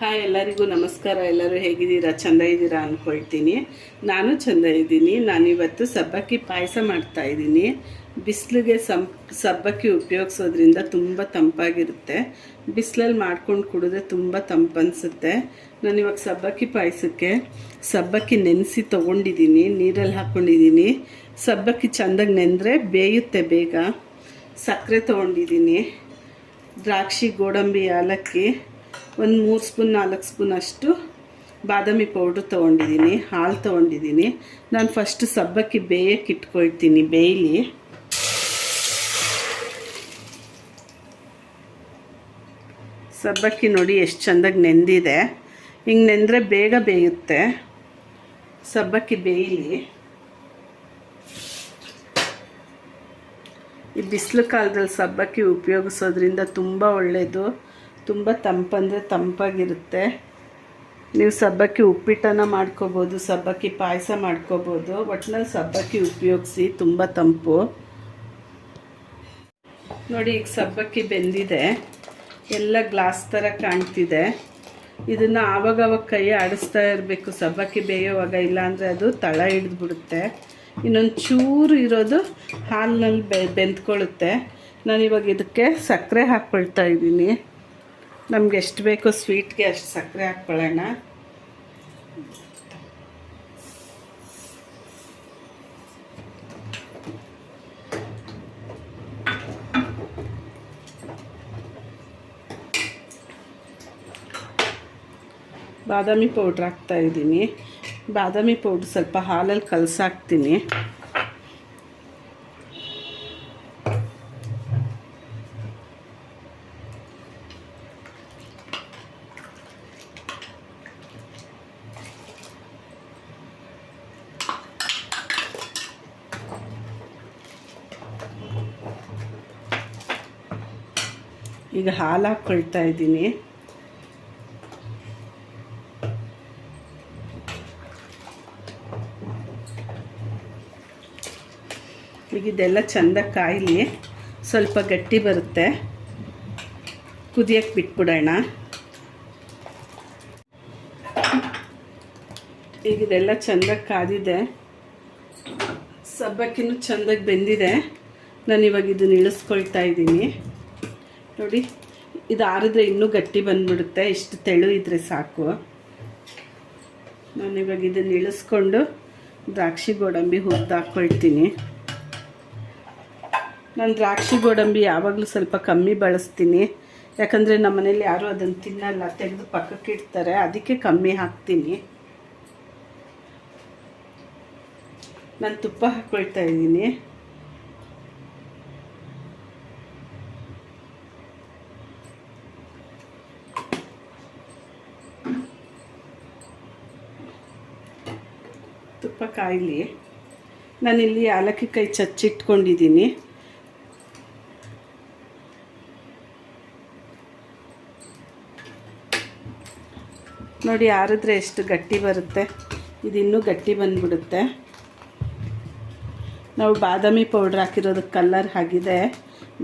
Hi, ಎಲ್ಲರಿಗೂ ನಮಸ್ಕಾರ. ಎಲ್ಲರೂ ಹೇಗಿದ್ದೀರಾ? ಚೆಂದ ಇದ್ದೀರಾ ಅಂದ್ಕೊಳ್ತೀನಿ ನಾನು ಚೆಂದ ಇದ್ದೀನಿ. ನಾನಿವತ್ತು ಸಬ್ಬಕ್ಕಿ ಪಾಯಸ ಮಾಡ್ತಾ ಇದ್ದೀನಿ. ಬಿಸಿಲಿಗೆ ಸಂ, ಸಬ್ಬಕ್ಕಿ ಉಪಯೋಗಿಸೋದ್ರಿಂದ ತುಂಬ ತಂಪಾಗಿರುತ್ತೆ. ಬಿಸಿಲಲ್ಲಿ ಮಾಡ್ಕೊಂಡು ಕುಡಿದ್ರೆ ತುಂಬ ತಂಪನ್ಸುತ್ತೆ. ನಾನಿವಾಗ ಸಬ್ಬಕ್ಕಿ ಪಾಯಸಕ್ಕೆ ಸಬ್ಬಕ್ಕಿ ನೆನೆಸಿ ತೊಗೊಂಡಿದ್ದೀನಿ. ನೀರಲ್ಲಿ ಹಾಕ್ಕೊಂಡಿದ್ದೀನಿ ಸಬ್ಬಕ್ಕಿ ಚೆಂದಾಗಿ ನೆಂದರೆ ಬೇಯುತ್ತೆ ಬೇಗ. ಸಕ್ಕರೆ ತೊಗೊಂಡಿದ್ದೀನಿ. ದ್ರಾಕ್ಷಿ, ಗೋಡಂಬಿ, ಏಲಕ್ಕಿ ಒಂದು ಮೂರು ಸ್ಪೂನ್, ನಾಲ್ಕು ಸ್ಪೂನ್ ಅಷ್ಟು ಬಾದಾಮಿ ಪೌಡ್ರ್ ತೊಗೊಂಡಿದ್ದೀನಿ, ಹಾಲು ತೊಗೊಂಡಿದ್ದೀನಿ. ನಾನು ಫಸ್ಟ್ ಸಬ್ಬಕ್ಕಿ ಬೇಯಕ್ಕೆ ಇಟ್ಕೊಳ್ತೀನಿ, ಬೇಯಲಿ. ಸಬ್ಬಕ್ಕಿ ನೋಡಿ ಎಷ್ಟು ಚೆಂದಾಗಿ ನೆಂದಿದೆ. ಹಿಂಗೆ ನೆಂದರೆ ಬೇಗ ಬೇಯುತ್ತೆ. ಸಬ್ಬಕ್ಕಿ ಬೇಯಲಿ. ಈ ಬಿಸಿಲು ಕಾಲದಲ್ಲಿ ಸಬ್ಬಕ್ಕಿ ಉಪಯೋಗಿಸೋದ್ರಿಂದ ತುಂಬ ಒಳ್ಳೆಯದು ತುಂಬ ತಂಪಂದರೆ ತಂಪಾಗಿರುತ್ತೆ. ನೀವು ಸಬ್ಬಕ್ಕಿ ಉಪ್ಪಿಟ್ಟನ್ನು ಮಾಡ್ಕೋಬೋದು, ಸಬ್ಬಕ್ಕಿ ಪಾಯಸ ಮಾಡ್ಕೋಬೋದು ಒಟ್ಟಿನಲ್ಲಿ ಸಬ್ಬಕ್ಕಿ ಉಪಯೋಗಿಸಿ, ತುಂಬ ತಂಪು. ನೋಡಿ, ಈಗ ಸಬ್ಬಕ್ಕಿ ಬೆಂದಿದೆ. ಎಲ್ಲ ಗ್ಲಾಸ್ ಥರ ಕಾಣ್ತಿದೆ. ಇದನ್ನು ಆವಾಗವಾಗ ಕೈ ಆಡಿಸ್ತಾ ಇರಬೇಕು. ಸಬ್ಬಕ್ಕಿ ಬೇಯೋವಾಗ ಇಲ್ಲಾಂದರೆ ಅದು ತಳ ಹಿಡಿದ್ಬಿಡುತ್ತೆ. ಇನ್ನೊಂದು ಚೂರು ಇರೋದು ಹಾಲಿನಲ್ಲಿ ಬೆ ಬೆಂದ್ಕೊಳ್ಳುತ್ತೆ ನಾನಿವಾಗ ಇದಕ್ಕೆ ಸಕ್ಕರೆ ಹಾಕ್ಕೊಳ್ತಾ ಇದ್ದೀನಿ. ನಮ್ಗೆ ಎಷ್ಟು ಬೇಕೋ ಸ್ವೀಟ್ಗೆ ಅಷ್ಟು ಸಕ್ಕರೆ ಹಾಕ್ಕೊಳ್ಳೋಣ. ಬಾದಾಮಿ ಪೌಡ್ರ್ ಹಾಕ್ತಾ ಇದ್ದೀನಿ. ಬಾದಾಮಿ ಪೌಡ್ರ್ ಸ್ವಲ್ಪ ಹಾಲಲ್ಲಿ ಕಲಸಾಕ್ತೀನಿ. ಈಗ ಹಾಲು ಹಾಕ್ಕೊಳ್ತಾ ಇದ್ದೀನಿ. ಈಗ ಇದೆಲ್ಲ ಚೆಂದ ಕಾಯಿಲಿ ಸ್ವಲ್ಪ ಗಟ್ಟಿ ಬರುತ್ತೆ. ಕುದಿಯಕ್ಕೆ ಬಿಟ್ಬಿಡೋಣ. ಈಗ ಇದೆಲ್ಲ ಚೆಂದಾಗಿ ಕಾದಿದೆ. ಸಬ್ಬಕ್ಕಿನೂ ಚೆಂದಾಗಿ ಬೆಂದಿದೆ. ನಾನು ಇವಾಗ ಇದನ್ನ ಇಳಿಸ್ಕೊಳ್ತಾ ಇದ್ದೀನಿ. ನೋಡಿ, ಇದು ಆರಿದ್ರೆ ಇನ್ನೂ ಗಟ್ಟಿ ಬಂದ್ಬಿಡುತ್ತೆ. ಇಷ್ಟು ತೆಳು ಇದ್ರೆ ಸಾಕು. ನಾನು ಇವಾಗ ಇದನ್ನು ಇಳಿಸ್ಕೊಂಡು ದ್ರಾಕ್ಷಿ ಗೋಡಂಬಿ ಹುರಿದು ಹಾಕ್ಕೊಳ್ತೀನಿ ನಾನು ದ್ರಾಕ್ಷಿ ಗೋಡಂಬಿ ಯಾವಾಗಲೂ ಸ್ವಲ್ಪ ಕಮ್ಮಿ ಬಳಸ್ತೀನಿ. ಯಾಕಂದರೆ ನಮ್ಮ ಮನೇಲಿ ಯಾರೂ ಅದನ್ನು ತಿನ್ನಲ್ಲ, ತೆಗೆದು ಪಕ್ಕಕ್ಕೆ ಇಡ್ತಾರೆ. ಅದಕ್ಕೆ ಕಮ್ಮಿ ಹಾಕ್ತೀನಿ. ನಾನು ತುಪ್ಪ ಹಾಕ್ಕೊಳ್ತಾ ಇದ್ದೀನಿ. ತುಪ್ಪ ಕಾಯಲಿ. ನಾನಿಲ್ಲಿ ಏಲಕ್ಕಿ ಕಾಯಿ ಚಚ್ಚಿಟ್ಕೊಂಡಿದ್ದೀನಿ. ನೋಡಿ ಆರಿದ್ರೆ ಎಷ್ಟು ಗಟ್ಟಿ ಬರುತ್ತೆ. ಇದಿನ್ನೂ ಗಟ್ಟಿ ಬಂದ್ಬಿಡುತ್ತೆ. ನಾವು ಬಾದಾಮಿ ಪೌಡ್ರ್ ಹಾಕಿರೋದಕ್ಕೆ ಕಲ್ಲರ್ ಆಗಿದೆ.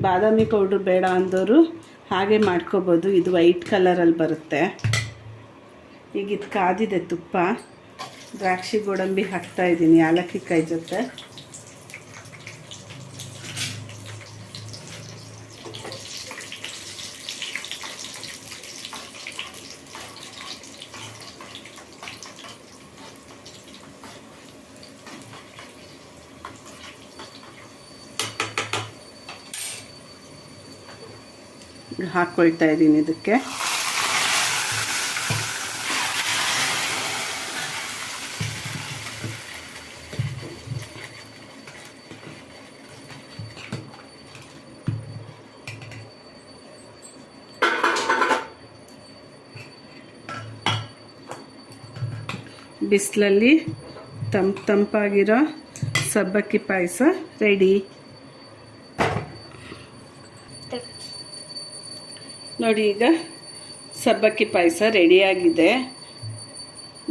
ಬಾದಾಮಿ ಪೌಡ್ರ್ ಬೇಡ ಅಂದವರು ಹಾಗೆ ಮಾಡ್ಕೋಬೋದು. ಇದು ವೈಟ್ ಕಲರಲ್ಲಿ ಬರುತ್ತೆ. ಈಗ ಇದು ಕಾದಿದೆ ತುಪ್ಪ. ದ್ರಾಕ್ಷಿ ಗೋಡಂಬಿ ಹಾಕ್ತಾ ಇದ್ದೀನಿ ಏಲಕ್ಕಿ ಕೈ ಜೊತೆ. ಹಾಕ್ಕೊಳ್ತಾ ಇದ್ದೀನಿ ಇದಕ್ಕೆ. ಬಿಸಿಲಲ್ಲಿ ತಂಪು ತಂಪಾಗಿರೋ ಸಬ್ಬಕ್ಕಿ ಪಾಯಸ ರೆಡಿ. ನೋಡಿ ಈಗ ಸಬ್ಬಕ್ಕಿ ಪಾಯಸ ರೆಡಿಯಾಗಿದೆ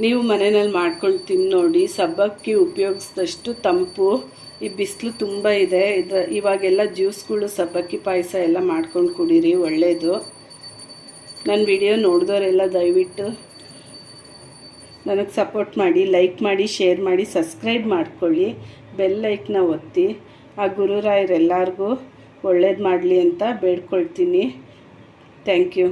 ನೀವು ಮನೆಯಲ್ಲಿ ಮಾಡ್ಕೊಂಡು ತಿಂದು ನೋಡಿ, ಸಬ್ಬಕ್ಕಿ ಉಪಯೋಗಿಸಿದಷ್ಟು ತಂಪು. ಈ ಬಿಸಿಲು ತುಂಬ ಇದೆ. ಇದು ಇವಾಗೆಲ್ಲ ಜ್ಯೂಸ್ಗಳು, ಸಬ್ಬಕ್ಕಿ ಪಾಯಸ ಎಲ್ಲ ಮಾಡ್ಕೊಂಡು ಕುಡೀರಿ ಒಳ್ಳೆಯದು ನನ್ನ ವಿಡಿಯೋ ನೋಡಿದವರೆಲ್ಲ ದಯವಿಟ್ಟು ನನಗೆ ಸಪೋರ್ಟ್ ಮಾಡಿ ಲೈಕ್ ಮಾಡಿ ಶೇರ್ ಮಾಡಿ ಸಬ್ಸ್ಕ್ರೈಬ್ ಮಾಡ್ಕೊಳ್ಳಿ. ಬೆಲ್ ಲೈಕ್ನ ಒತ್ತಿ. ಆ ಗುರುರಾಯರೆಲ್ಲರಿಗೂ ಒಳ್ಳೇದು ಮಾಡಲಿ ಅಂತ ಬೇಡ್ಕೊಳ್ತೀನಿ. Thank you